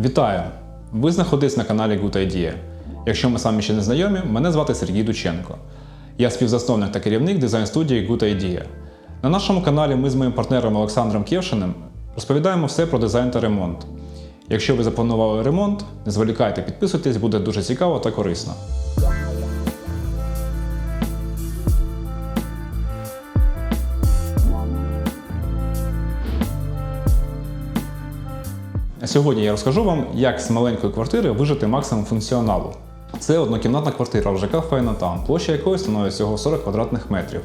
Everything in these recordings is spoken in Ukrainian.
Вітаю! Ви знаходитесь на каналі Good Idea. Якщо ми самі ще не знайомі, мене звати Сергій Дученко. Я співзасновник та керівник дизайн-студії Good Idea. На нашому каналі ми з моїм партнером Олександром Кєвшиним розповідаємо все про дизайн та ремонт. Якщо ви запланували ремонт, не зволікайте, підписуйтесь, буде дуже цікаво та корисно. Сьогодні я розкажу вам, як з маленької квартири вижити максимум функціоналу. Це однокімнатна квартира в ЖК Файнатаун, площа якої становить всього 40 квадратних метрів.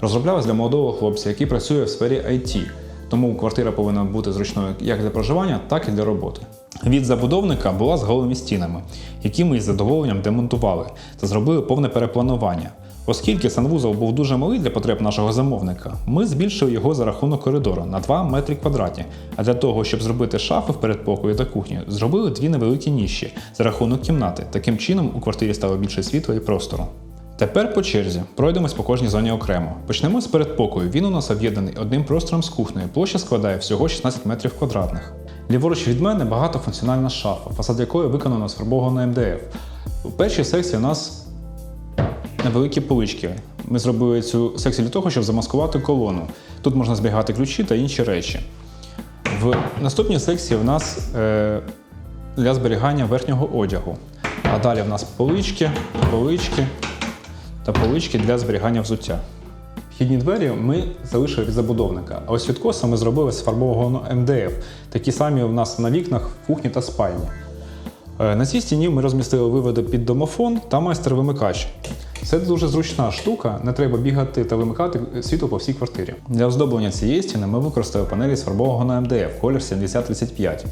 Розроблялась для молодого хлопця, який працює в сфері IT, тому квартира повинна бути зручною як для проживання, так і для роботи. Від забудовника була з голими стінами, які ми із задоволенням демонтували та зробили повне перепланування. Оскільки санвузол був дуже малий для потреб нашого замовника, ми збільшили його за рахунок коридору на 2 метри квадратні. А для того, щоб зробити шафи в передпокої та кухні, зробили дві невеликі ніші за рахунок кімнати. Таким чином у квартирі стало більше світла і простору. Тепер по черзі пройдемось по кожній зоні окремо. Почнемо з передпокою. Він у нас об'єднаний одним простором з кухнею. Площа складає всього 16 метрів квадратних. Ліворуч від мене багатофункціональна шафа, фасад якої виконано з фарбованого МДФ. У першій секції у нас невеликі полички. Ми зробили цю секцію для того, щоб замаскувати колону. Тут можна зберігати ключі та інші речі. В наступній секції в нас е, для зберігання верхнього одягу. А далі в нас полички, полички та полички для зберігання взуття. Вхідні двері ми залишили від забудовника, а ось відкоса ми зробили з фарбованого МДФ, такі самі у нас на вікнах в кухні та спальні. Е, На цій стіні ми розмістили виводи під домофон та майстер-вимикач. Це дуже зручна штука, не треба бігати та вимикати світло по всій квартирі. Для оздоблення цієї стіни ми використали панелі з фарбованого на МДФ колір 7035.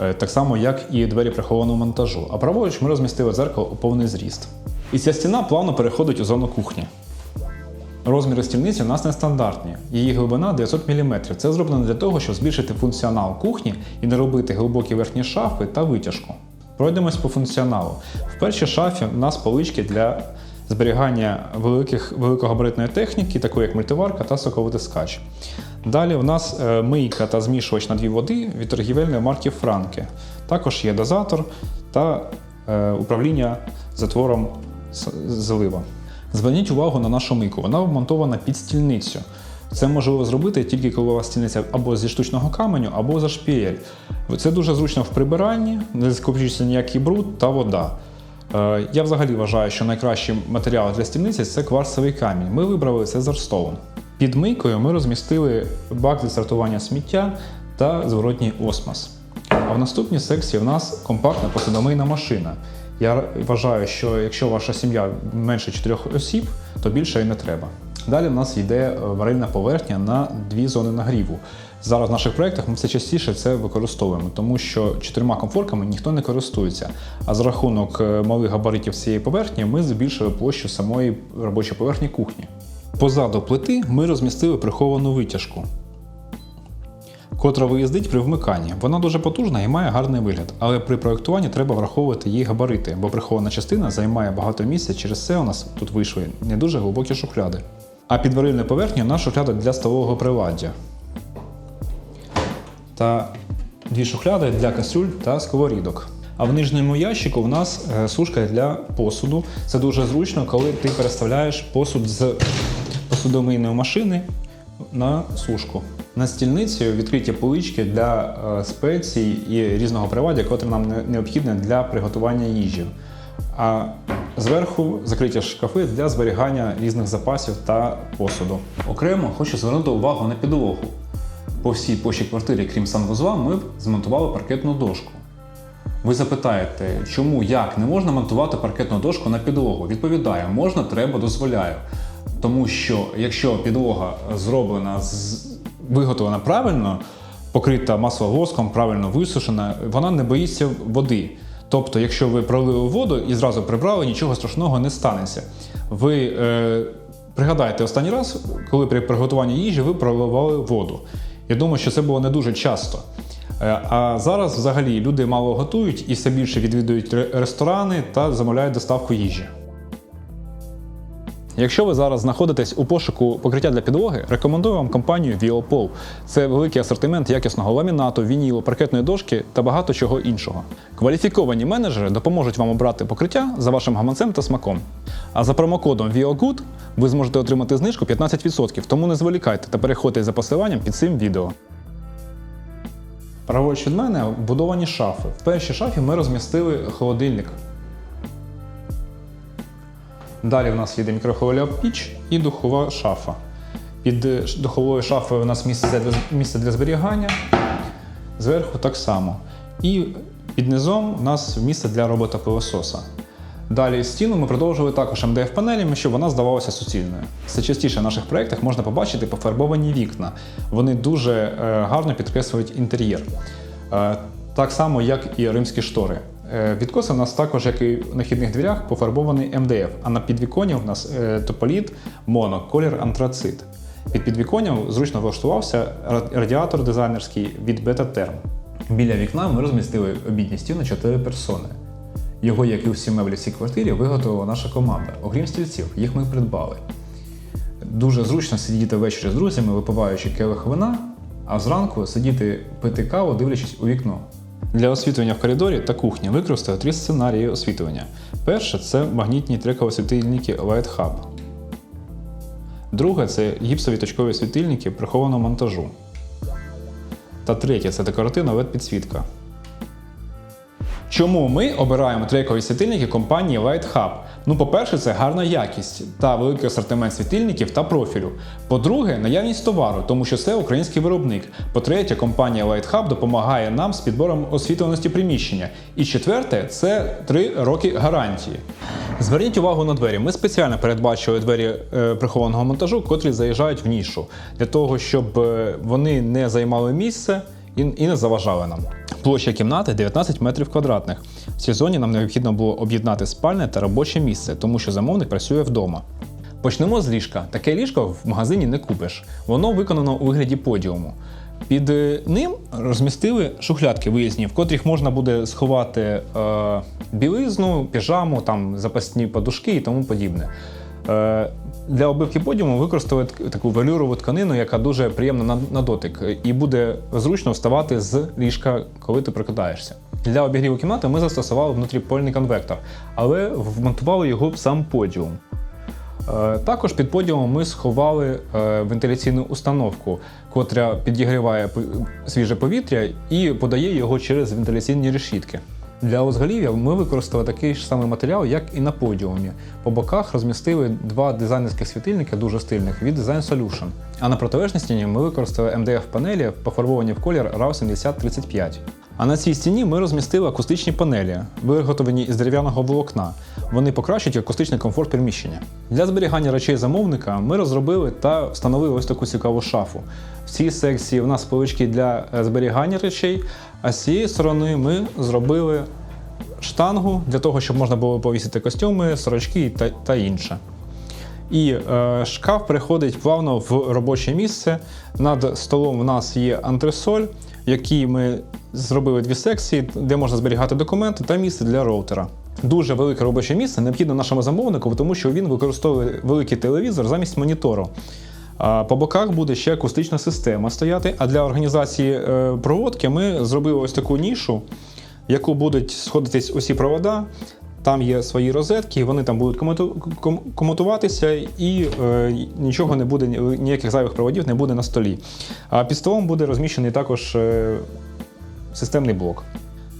Е, Так само, як і двері прихованого монтажу. А праворуч ми розмістили дзеркало у повний зріст. І ця стіна плавно переходить у зону кухні. Розміри стільниці у нас нестандартні. Її глибина 900 мм. Це зроблено для того, щоб збільшити функціонал кухні і не робити глибокі верхні шафи та витяжку. Пройдемось по функціоналу. В першій шафі у нас полички для зберігання великих, великогабаритної техніки, такої як мультиварка та соковитискач. Далі у нас е, мийка та змішувач на дві води від торгівельної марки Франки. Також є дозатор та е, управління затвором злива. Зверніть увагу на нашу мийку. Вона вмонтована під стільницю. Це можливо зробити тільки коли у вас стільниця або зі штучного каменю, або за шпієль. Це дуже зручно в прибиранні, не скопчується ніякий бруд та вода. Е, Я взагалі вважаю, що найкращий матеріал для стільниці це кварцевий камінь. Ми вибрали Cesar Stone. Під мийкою ми розмістили бак для сортування сміття та зворотній осмос. А в наступній секції в нас компактна посудомийна машина. Я вважаю, що якщо ваша сім'я менше 4 осіб, то більше і не треба. Далі в нас йде е, варильна поверхня на дві зони нагріву. Зараз в наших проєктах ми все частіше це використовуємо, тому що чотирма комфорками ніхто не користується. А за рахунок е, малих габаритів цієї поверхні ми збільшили площу самої робочої поверхні кухні. Позаду плити ми розмістили приховану витяжку котра виїздить при вмиканні. Вона дуже потужна і має гарний вигляд, але при проєктуванні треба враховувати її габарити, бо прихована частина займає багато місця, через це у нас тут вийшли не дуже глибокі шухляди. А під варильною поверхнею у нас шухляда для столового приладдя. Та дві шухляди для кастрюль та сковорідок. А в нижньому ящику в нас е, сушка для посуду. Це дуже зручно, коли ти переставляєш посуд з посудомийної машини на сушку. На стільницею відкриті полички для е, спецій і різного приладдя, котре нам необхідне для приготування їжі. А зверху закриті шкафи для зберігання різних запасів та посуду. Окремо хочу звернути увагу на підлогу. По всій площі квартири, крім санвузла, ми змонтували паркетну дошку. Ви запитаєте, чому як не можна монтувати паркетну дошку на підлогу? Відповідаю, можна, треба, дозволяю. Тому що якщо підлога зроблена виготовлена правильно, покрита масловоском, правильно висушена, вона не боїться води. Тобто, якщо ви пролили воду і зразу прибрали, нічого страшного не станеться. Ви е, пригадайте останній раз, коли при приготуванні їжі ви проливали воду. Я думаю, що це було не дуже часто. Е, А зараз взагалі люди мало готують і все більше відвідують ре- ресторани та замовляють доставку їжі. Якщо ви зараз знаходитесь у пошуку покриття для підлоги, рекомендую вам компанію Viopol. Це великий асортимент якісного ламінату, вінілу, паркетної дошки та багато чого іншого. Кваліфіковані менеджери допоможуть вам обрати покриття за вашим гаманцем та смаком. А за промокодом VioGood ви зможете отримати знижку 15%, тому не зволікайте та переходьте за посиланням під цим відео. Праворуч від мене вбудовані шафи. В першій шафі ми розмістили холодильник. Далі в нас є мікрохвильова піч і духова шафа. Під духовою шафою у нас місце для, місце для зберігання. Зверху так само. І під низом у нас місце для робота пилососа. Далі стіну ми продовжили також МДФ-панелями, щоб вона здавалася суцільною. Все частіше в наших проєктах можна побачити пофарбовані вікна. Вони дуже е, гарно підкреслюють інтер'єр. Е, так само, як і римські штори. Е, Відкоси у нас також, як і на вхідних дверях, пофарбований МДФ, а на підвіконні у нас е, тополіт моно, колір антрацит. Під підвіконням зручно влаштувався радіатор дизайнерський від Beta-Term. Біля вікна ми розмістили обідній стіл на 4 персони. Його, як і всі меблі в цій квартирі, виготовила наша команда. Окрім стільців, їх ми придбали. Дуже зручно сидіти ввечері з друзями, випиваючи келих вина, а зранку сидіти пити каву, дивлячись у вікно. Для освітлення в коридорі та кухні використали три сценарії освітлення. Перше це магнітні трекові світильники Light Hub. Друге це гіпсові точкові світильники прихованого монтажу. Та третє це декоративна LED-підсвітка. Чому ми обираємо трекові світильники компанії Light Hub? Ну, по-перше, це гарна якість та великий асортимент світильників та профілю. По-друге, наявність товару, тому що це український виробник. По-третє, компанія Light Hub допомагає нам з підбором освітленості приміщення. І четверте, це 3 роки гарантії. Зверніть увагу на двері. Ми спеціально передбачили двері е, прихованого монтажу, котрі заїжджають в нішу, для того, щоб е, вони не займали місце і, не заважали нам. Площа кімнати 19 метрів квадратних. В цій зоні нам необхідно було об'єднати спальне та робоче місце, тому що замовник працює вдома. Почнемо з ліжка. Таке ліжко в магазині не купиш. Воно виконано у вигляді подіуму. Під е, ним розмістили шухлядки виїзні, в котрих можна буде сховати е, білизну, піжаму, там запасні подушки і тому подібне. Е, Для обивки подіуму використали таку велюрову тканину, яка дуже приємна на, на дотик, і буде зручно вставати з ліжка, коли ти прокидаєшся. Для обігріву кімнати ми застосували внутріпольний конвектор, але вмонтували його в сам подіум. Е, Також під подіумом ми сховали е, вентиляційну установку, котра підігріває свіже повітря і подає його через вентиляційні решітки. Для узголів'я ми використали такий ж самий матеріал, як і на подіумі. По боках розмістили два дизайнерських світильники дуже стильних від Design Solution. А на протилежній стіні ми використали MDF-панелі, пофарбовані в колір RAW 7035. А на цій стіні ми розмістили акустичні панелі, виготовлені із дерев'яного волокна. Вони покращують акустичний комфорт приміщення. Для зберігання речей замовника ми розробили та встановили ось таку цікаву шафу. В цій секції у нас полички для е, зберігання речей, а з цієї сторони ми зробили штангу для того, щоб можна було повісити костюми, сорочки та, та інше. І е, шкаф переходить плавно в робоче місце. Над столом у нас є антресоль, який ми зробили дві секції, де можна зберігати документи та місце для роутера. Дуже велике робоче місце необхідно нашому замовнику, тому що він використовує великий телевізор замість монітору. По боках буде ще акустична система стояти. А для організації е, проводки ми зробили ось таку нішу, в яку будуть сходитись усі провода. Там є свої розетки, вони там будуть комутуватися, і е, нічого не буде, ніяких зайвих проводів не буде на столі. А під столом буде розміщений також е, системний блок.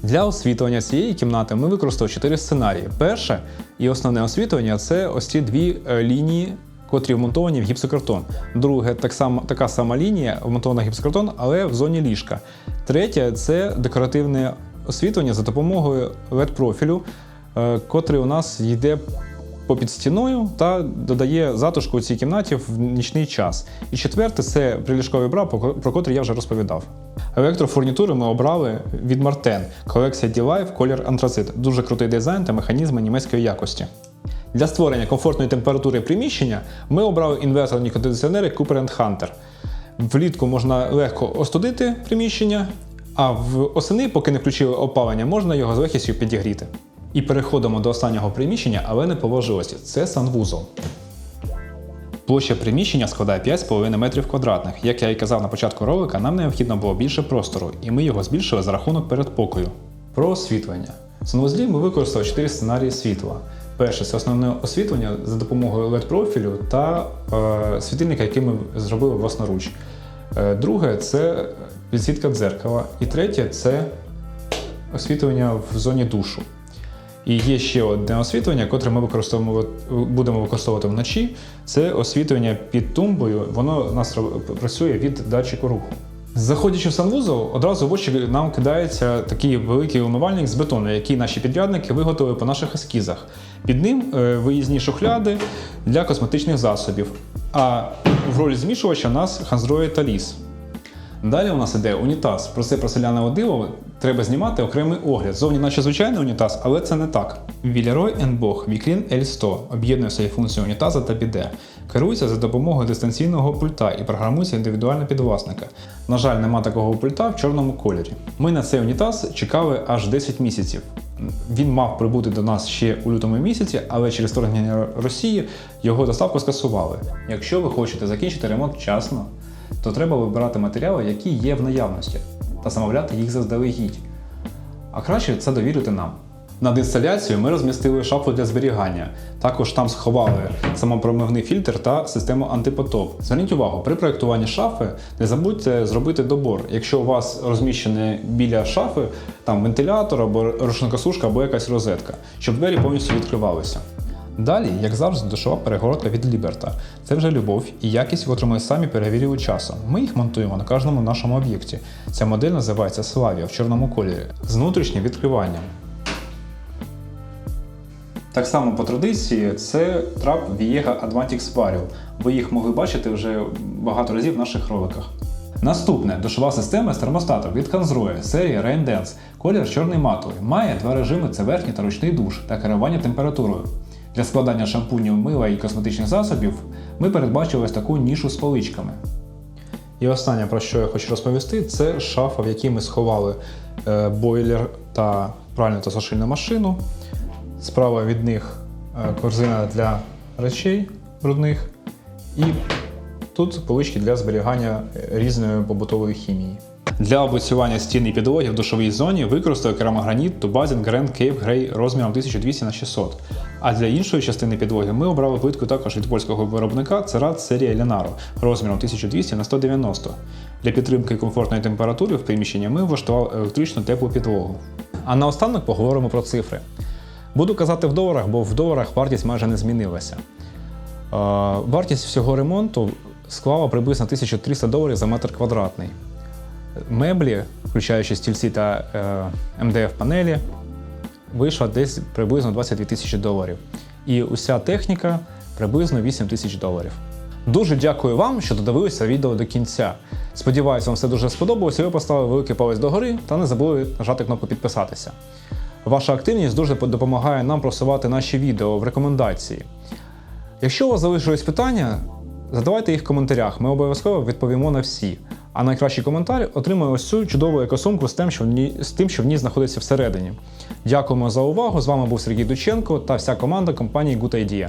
Для освітлення цієї кімнати ми використали чотири сценарії. Перше і основне освітлення це ось ці дві е, лінії, котрі вмонтовані в гіпсокартон. Друге, так само, така сама лінія вмонтована в гіпсокартон, але в зоні ліжка. Третє це декоративне освітлення за допомогою LED-профілю, е, котрий у нас йде попід стіною та додає затишку у цій кімнаті в нічний час. І четверте це приліжковий бра, про ко- про котрий я вже розповідав. Електрофурнітури ми обрали від Marten, колекція D-Life, колір антрацит. Дуже крутий дизайн та механізми німецької якості. Для створення комфортної температури приміщення ми обрали інверторні кондиціонери Cooper Hunter. Влітку можна легко остудити приміщення, а в осени, поки не включили опалення, можна його з легкістю підігріти. І переходимо до останнього приміщення, але не по важливості. Це санвузол. Площа приміщення складає 5,5 метрів квадратних. Як я і казав на початку ролика, нам необхідно було більше простору, і ми його збільшили за рахунок передпокою. Про освітлення. В санвузлі ми використали 4 сценарії світла. Перше це основне освітлення за допомогою LED-профілю та е, світильника, який ми зробили власноруч. Е, друге це підсвітка дзеркала. І третє це освітлення в зоні душу. І є ще одне освітлення, котре ми використовуємо, будемо використовувати вночі. Це освітлення під тумбою. Воно у нас працює від датчику руху. Заходячи в санвузол, одразу в очі нам кидається такий великий умивальник з бетону, який наші підрядники виготовили по наших ескізах. Під ним е, виїзні шухляди для косметичних засобів. А в ролі змішувача у нас ханзрої та ліс. Далі у нас іде унітаз. Про це про селяне диво треба знімати окремий огляд. Зовні наче звичайний унітаз, але це не так. Вільярой Бог Віклін L100 об'єднує свої функції унітаза та біде. Керується за допомогою дистанційного пульта і програмується індивідуально під власника. На жаль, нема такого пульта в чорному кольорі. Ми на цей унітаз чекали аж 10 місяців. Він мав прибути до нас ще у лютому місяці, але через вторгнення Росії його доставку скасували. Якщо ви хочете закінчити ремонт вчасно, то треба вибирати матеріали, які є в наявності, та замовляти їх заздалегідь. А краще це довірити нам. Над інсталяцією ми розмістили шафу для зберігання. Також там сховали самопромивний фільтр та систему антипотоп. Зверніть увагу, при проєктуванні шафи не забудьте зробити добор. Якщо у вас розміщений біля шафи там вентилятор або рушникосушка або якась розетка, щоб двері повністю відкривалися. Далі, як завжди, душова перегородка від Ліберта. Це вже любов і якість, яку ми самі перевірили часом. Ми їх монтуємо на кожному нашому об'єкті. Ця модель називається Славія в чорному кольорі з внутрішнім відкриванням. Так само по традиції це трап Viega Advantix Vario. Ви їх могли бачити вже багато разів в наших роликах. Наступне душова система з термостатом від Kanzroe серії Rain Dance. Колір чорний матовий. Має два режими: це верхній та ручний душ та керування температурою. Для складання шампунів, мила і косметичних засобів ми передбачили ось таку нішу з поличками. І останнє, про що я хочу розповісти, це шафа, в якій ми сховали е, бойлер та пральну та сушильну машину. Справа від них е, корзина для речей брудних. І тут полички для зберігання різної побутової хімії. Для облицювання стін і підлоги в душовій зоні використаю керамограніт Tubazin Grand Cave Grey розміром 1200 на 600. А для іншої частини підлоги ми обрали плитку також від польського виробника Cerat серія Lenaro розміром 1200 на 190. Для підтримки комфортної температури в приміщенні ми влаштували електричну теплу підлогу. А наостанок поговоримо про цифри. Буду казати в доларах, бо в доларах вартість майже не змінилася. Е, Вартість всього ремонту склала приблизно 1300 доларів за метр квадратний. Меблі, включаючи стільці та е, МДФ-панелі, вийшла десь приблизно 22 тисячі доларів. І уся техніка приблизно 8 тисяч доларів. Дуже дякую вам, що додивилися відео до кінця. Сподіваюсь, вам все дуже сподобалося. Ви поставили великий палець догори та не забули нажати кнопку підписатися. Ваша активність дуже допомагає нам просувати наші відео в рекомендації. Якщо у вас залишились питання, задавайте їх в коментарях, ми обов'язково відповімо на всі. А найкращий коментар отримує ось цю чудову екосумку з тим, що в ній, з тим, що в ній знаходиться всередині. Дякуємо за увагу! З вами був Сергій Дученко та вся команда компанії Good Idea.